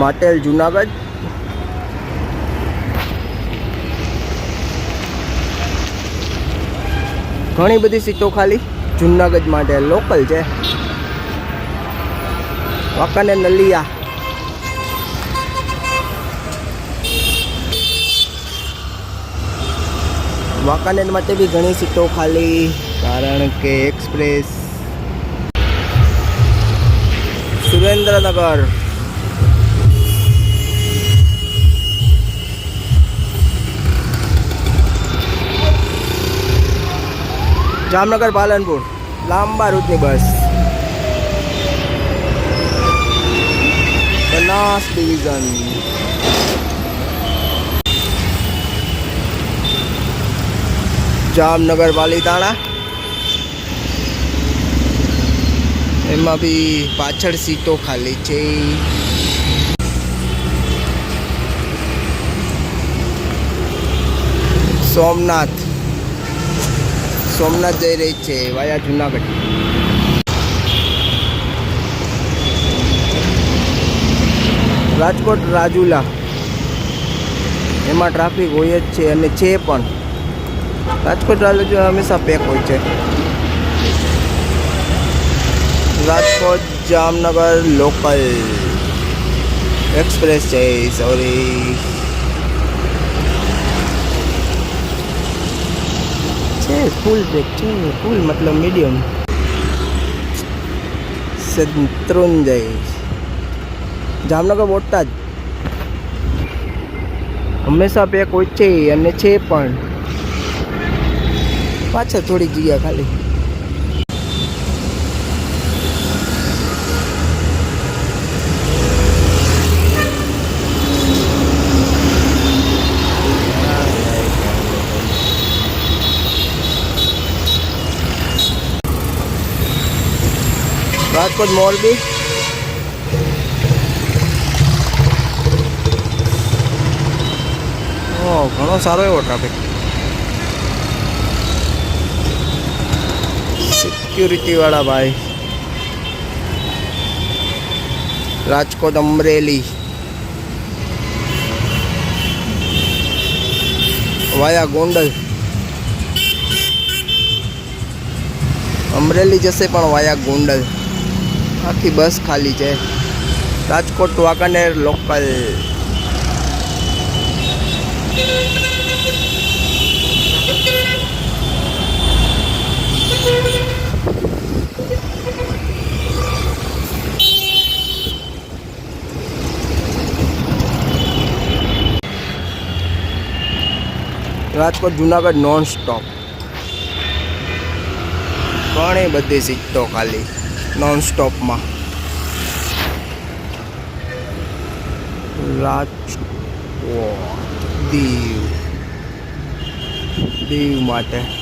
માટેલ જુનાગઢ. ઘણી બધી સીટો ખાલી જુનાગઢ માટે લોકલ છે. વાકાને નલિયા. વાંકાનેર માટે બી ઘણી સીટો ખાલી, કારણ કે એક્સપ્રેસ સુરેન્દ્રનગર. જામનગર, પાલનપુર. લાંબા રૂટની બસ. બનાસ ડિવિઝન. જામનગર પાલીતાણા એમાં બી પાછળ સીટો ખાલી છે. સોમનાથ. સોમનાથ જઈ રહી છે વાયા જુનાગઢ. રાજકોટ રાજુલા. એમાં ટ્રાફિક હોય જ છે અને છે પણ. રાજકોટ રાજુલા હંમેશા પેક હોય છે. રાજકોટ જામનગર લોકલ. એક્સપ્રેસ છે સોરી છે? ફૂલ બ્રેક છે ફૂલ મતલબ મીડિયમ શત્રુંજય જામનગર બોટાદ. હંમેશા પેક હોય છે અને છે પણ. પાછળ થોડી જગ્યા ખાલી. રાજકોટ મોરબી ઓ ઘણો સારો એવો ટ્રાફિક સિક્યુરિટી વાળા ભાઈ. રાજકોટ અમરેલી. વાયા ગોંડલ. અમરેલી જશે પણ વાયા ગોંડલ. આખી બસ ખાલી છે. Rajkot Wankaner local. Rajkot, Junagadh non stop ઘણી બધી સીટો ખાલી. નોન સ્ટોપમાં રાજકોટ દીવ. દીવ માટે.